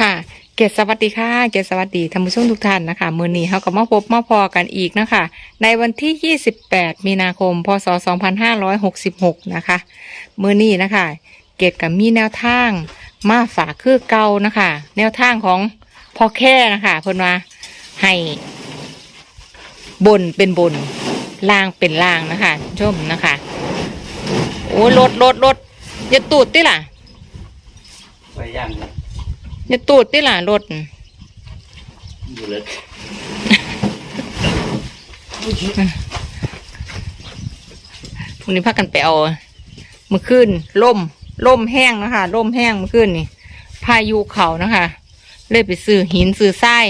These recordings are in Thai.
ค่ะ เกศสวัสดีค่ะ เกศสวัสดีท่านผู้ชมทุกท่านนะคะมือนี้เขาก็มาพบมาพอกันอีกนะคะ ในวันที่ 28 มีนาคม พศ 2566 นะคะ มือนี้นะคะ เกศกับมีแนวทางมาฝากคือเก่านะคะ แนวทางของพอแค่นะคะเพิ่นว่าให้บนเป็นบนล่างเป็นล่างนะคะชมนะคะ โอ้ยรถรถรถอย่าตูดติล่ะไปย่างเลย อย่าตูดติล่ะรถอยู่เลยพรุ่งนี้พักกันไปเอาเมื่อคืนล่มล่มแห้งนะคะล่มแห้งเมื่อคืนนี่พายุเขานะคะ เลยไปซื้อหินซื้อทราย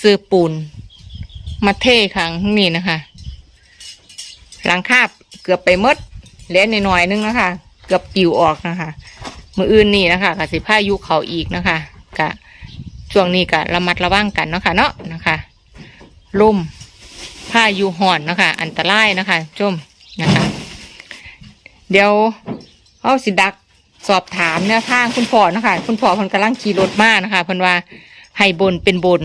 ซื้อปูนมาเทครั้งนี้นะคะหลังคาบเกือบไปมดเหลือหน่อยนึงนะคะ เกือบปิวออกนะคะ มืออื่นนี่นะคะกสิพายุเขาอีกนะคะกะช่วงนี้กะระมัดระวังกันเนาะคะเนาะนะคะล่มพายุห่อนนะคะอันตรายนะคะชมนะคะ เดี๋ยวเอาสิดักสอบถามแนวทางคุณพ่อนะคะคุณพ่อเพิ่นกำลังขี่รถมานะคะเพิ่นว่าให้บนเป็นบน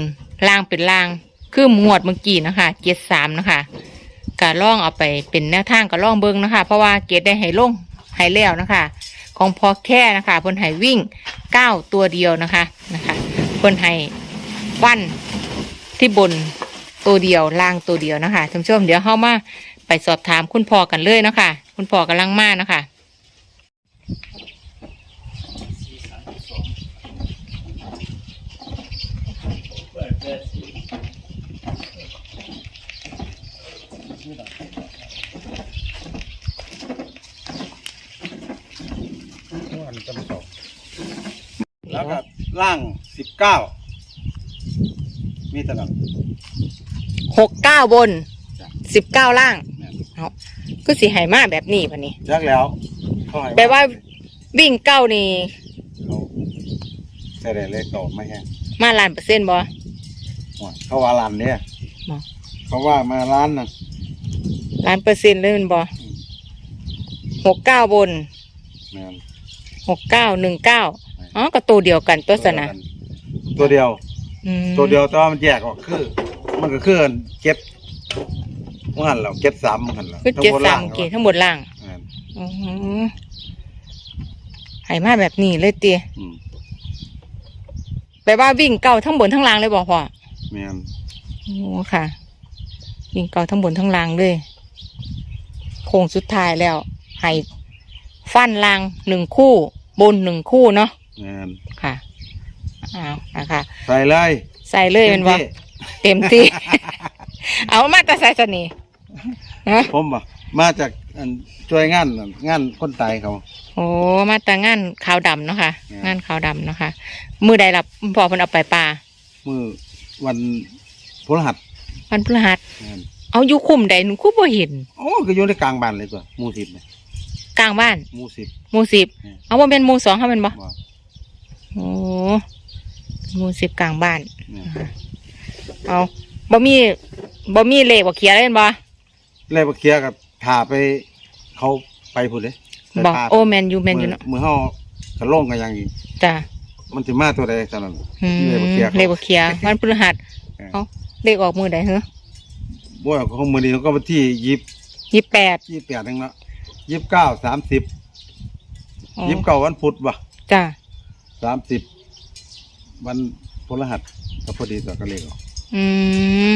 ล่างเป็นล่างคือหมวดเมื่อกี้นะคะเกียรสามนะคะกะล่องเอาไปเป็นแนวทางกะล่องเบิ้งนะคะ เพราะว่าเกียรได้ให้ลงให้แล้วนะคะ ของพอแค่นะคะเพิ่นให้วิ่งเก้าตัวเดียวนะคะนะคะเพิ่นให้ฟันที่บนตัวเดียวล่างตัวเดียวนะคะท่านผู้ชมเดี๋ยวเข้ามาไปสอบถามคุณพ่อกันเลยนะคะคุณพ่อกำลังมานะคะ อันนี้ก็ไม่สองแล้วก็ล่างสิบเก้ามีตลอดหกเก้าบนจ้ะสิบเก้าล่างเนี่ยเอาก็สีไหมาแบบนี้วันนี้จักแล้วเขาให้แปลว่าวิ่งเก้านี่เขาใส่ได้เลขเก่าไม่แห้งมาล้านเปอร์เซ็นต์บ่ โอ้ยเขาว่าร้านเนี่ยบ่เขาว่ามาร้านน่ะล้านเปอร์เซ็นต์เลยแมันบ่หกเก้าบนแม่นหกเก้าหนึ่งเก้า อ๋อก็ตัวเดียวกันตัวสนะตัวเดียว อืมตัวเดียวแต่ว่ามันแยกออกคือ มันก็คือเก็บมันหันเราเก็บสามมันหันเราคือเจ็ดสามเกทั้งหมดล่างแม่นอือหือให้มาแบบนี้เลยเตียอืมแปลว่าวิ่งเก้าทั้งบนทั้งล่างเลยบ่พ่อแม่นโอ้ค่ะ วิ่งเก่าทั้งบนทั้งล่างเลยโค้งสุดท้ายแล้วให้ฟันล่างหนึ่งคู่ บนหนึ่งคู่เนาะ แม่นค่ะอ้าวนะคะใส่เลยใส่เลยเป็นว่าต็ที่เต็มที่ เอามาแต่ใส่สนี่ฮะผมบ่มาจากอันช่วยงานนั่นงานคนตายเขา โอ้มาแต่งานขาวดำเนาะค่ะอืม งานขาวดำเนาะค่ะมือใดล่ะพอเพิ่นเอาไปปลามือวันพฤหัสวันพฤหัสแม่นเอาอยู่คุมใดหนูคู่บ่เห็นโอ้ก็อยู่ในกลางบ้านเลยตัวหมู่สิบเนี่ยกลางบ้านหมู่สิบ หมู่สิบอืม เอาว่าเป็นหมู่สองเขาเป็นบ่บ่ โอ้หมู่สิบกลางบ้านแม่นเอาบ่มีบ่มีเลขบ่เขียนเล่นบ่เลยบ่เคลียร์กับพาไป เขาไปพุ่นเลยไปบอกพาโอ้แมนยูแมนยูเนาะมือเฮาก็ลงกันอย่างนี้จ้ะมันสิมาตัวใดเท่านั้นอืมเลขบ่เคลียร์เลขบ่เขียนวันพฤหัสเออเอาเลขออกมือใดเหรอบ่ของมื้อนี้เขาก็วันที่ยี่ยี่แปดยี่แปดนึงเนาะยี่สิบเก้าสามสิบยี่สิบเก้าวันพุธบ่จ้ะ สามสิบวันพฤหัสก็พอดีต่อก็เลขออกอืม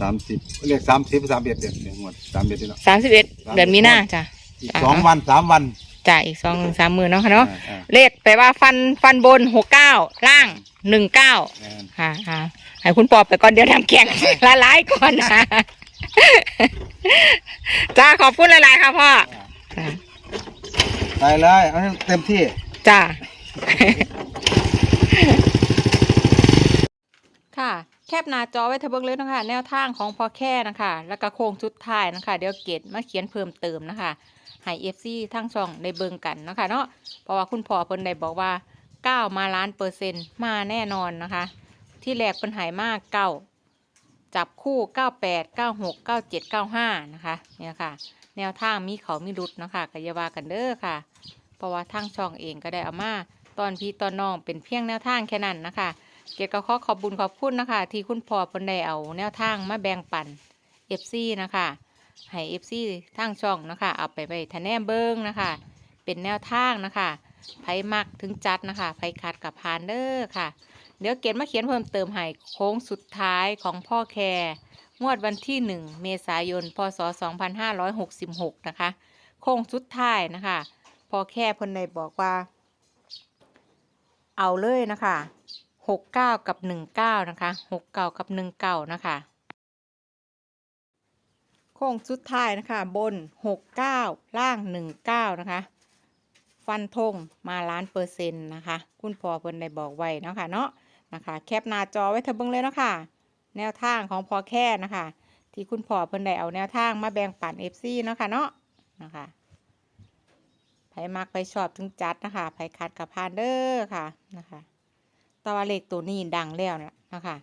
สามสิบเลขสามสิบสามเอ็ดเดือนเดือนงวดสามเอ็ดเนาะสามสิบเอ็ดเดือนมีนาจ้ะ อีกอ่าสองวันสามวันจ่ายอีกสองสามหมื่นเนาะค่ะเนาะ อ่าอ่าเลขแปลว่าฟันฟันบนหกเก้าล่างหนึ่งเก้าแม่นค่ะค่ะให้คุณปอบไปก่อนเดี๋ยวทำแข่งละลายก่อนนะ จ้าขอบคุณหลายๆค่ะพ่อค่ะได้เลยเอาให้เต็มที่ จ้า ค่ะ แคบหน้าจอไว้เทะเบิกเลยนะคะ แนวทางของพอแค่นะคะ แล้วก็โค้งสุดท้ายนะคะ เดี๋ยวเกตมาเขียนเพิ่มเติมนะคะให้เอฟซีทั้งช่องได้เบิงกันนะคะเนาะเพราะว่าคุณพ่อเพิ่นได้บอกว่าเก้ามาล้านเปอร์เซ็นต์มาแน่นอนนะคะ ที่แรกเพิ่นหายมากเก้าจับคู่เก้าแปดเก้าหกเก้าเจ็ดเก้าห้านะคะเนี่ยค่ะ แนวทางมีเขามีรุดนะคะกอยาวากันเด้อค่ะ เพราะว่าทางช่องเองก็ได้เอามา ตอนพี่ตอนน้องเป็นเพียงแนวทางแค่นั้นนะคะเกดก็ขอขอบบุญขอบคุณนะคะ ที่คุณพ่อพนได้เอาแนวทางมาแบ่งปัน FC นะคะให้ FC ทางช่องนะคะ เอาไปไปทะแนมเบิ้งนะคะ เป็นแนวทางนะคะไผมักถึงจัดนะคะไผคัดกับพานเด้อค่ะ เดี๋ยวเกดมาเขียนเพิ่มเติมให้โค้งสุดท้ายของพ่อแคร์งวดวันที่ 1 เมษายน พศ 2566 นะคะ โค้งสุดท้ายนะคะพ่อแค่พนไดบอกว่า เอาเลยนะคะหกเก้ากับหนึ่งเก้านะคะหกเก้ากับหนึ่งเก้านะคะโค้งสุดท้ายนะคะ บนหกเก้าล่างหนึ่งเก้านะคะ ฟันธงมาล้านเปอร์เซ็นต์นะคะ คุณพ่อเพิ่นได้บอกไว้นะคะเนาะนะคะ แคปหน้าจอไว้เถอะเบิ่งเลยเนาะคะแนวทางของพอแค่นะคะ ที่คุณพ่อเพิ่นได้เอาแนวทางมาแบ่งปันเอฟซีเนาะค่ะเนาะนะคะ ไผมักไผชอบถึงจัดนะคะไผคัดกับพานเด้อค่ะนะคะแตว่าเลขตัวนี้ดังแล้วนะนะคะ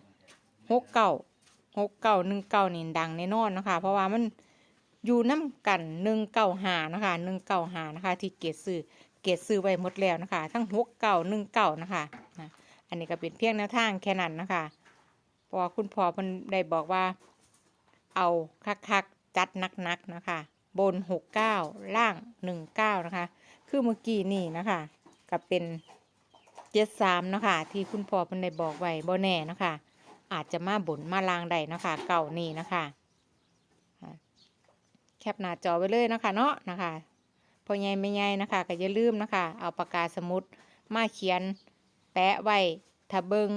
หกเก้าหกเก้าหนึ่งเก้านี่ดังแน่นอนนะคะ เพราะว่ามันอยู่น้ำกันหนึ่งเก้าหานะคะหนึ่งเก้าหานะคะ ที่เกศซื้อเกศซื้อไว้หมดแล้วนะคะ ทั้งหกเก้าหนึ่งเก้านะคะอันนี้ก็เป็นเพียงแนวทางแค่นั้นนะคะพราะว่าคุณพ่อเพิ่นได้บอกว่า เอาคักๆจัดนักๆนะคะ บนหกเก้าล่างหนึ่งเก้านะคะ คือเมื่อกี้นี่นะคะก็เป็นเจ็ดสามนะคะที่คุณพ่อเพิ่นได้บอกไว้บ่แน่นะคะอาจจะมาบนมาลางใดนะคะเก่านี่นะคะแคปหน้าจอไว้เลยนะคะเนาะนะคะพอใหญ่ไม่ใหญ่นะคะก็อย่าลืมนะคะ เอาปากกาสมุดมาเขียนแปะไว้ถ้าเบิง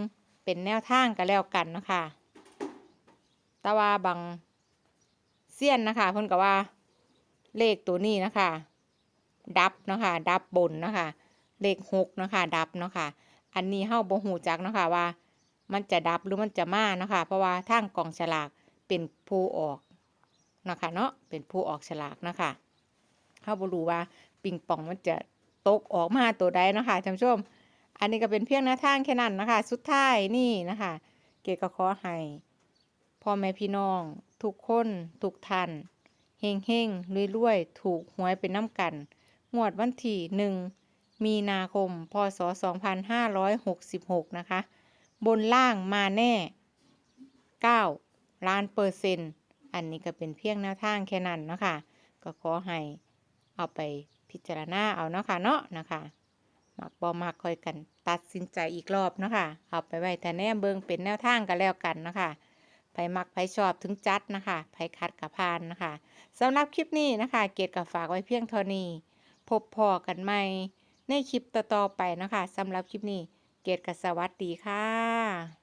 เป็นแนวทางก็แล้วกันนะคะแต่ว่าบางเสี้ยนนะคะเพิ่นก็ว่าเลขตัวนี้นะคะ ดับนะคะดับบนนะคะเลขหกเนาะคะดับเนาะค่ะอันนี้เฮาบ่ฮู้จักเนาะค่ะว่า มันจะดับหรือมันจะมาเนาะค่ะเพราะว่าทางกองฉลากเป็นผู้ออกนะคะเนาะเป็นผู้ออกฉลากนะคะเฮาบ่รู้ว่าปิงปองมันจะตกออกมาตัวใดเนาะค่ะท่านผู้ชม อันนี้ก็เป็นเพียงแนวทางแค่นั้นนะคะ สุดท้ายนี่นะคะ เกก็ขอให้พ่อแม่พี่น้อง ทุกคน ทุกท่านเฮงเฮงรวยรวยถูกหวยเป็นน้ำกัน งวดวันที่หนึ่งมีนาคม พศ 2566 นะคะ บนล่างมาแน่ 9 ล้านเปอร์เซ็นต์ อันนี้ก็เป็นเพียงแนวทางแค่นั้นเนาะคะก็ขอให้เอาไปพิจารณาเอาเนาะค่ะเนาะนะคะมักบอมักคอยกันตัดสินใจอีกรอบเนาะคะเอาไปไว้แต่แนมเบิงเป็นแนวทางกันแล้วกันนะคะไผมักไผชอบถึงจัดนะคะไผคัดกับพานนะคะสำหรับคลิปนี้นะคะ เกดกับฝากไว้เพียงเท่านี้ พบพอกันใหม่ ในคลิปต่อๆไปนะคะสำหรับคลิปนี้ เกดกับสวัสดีค่ะ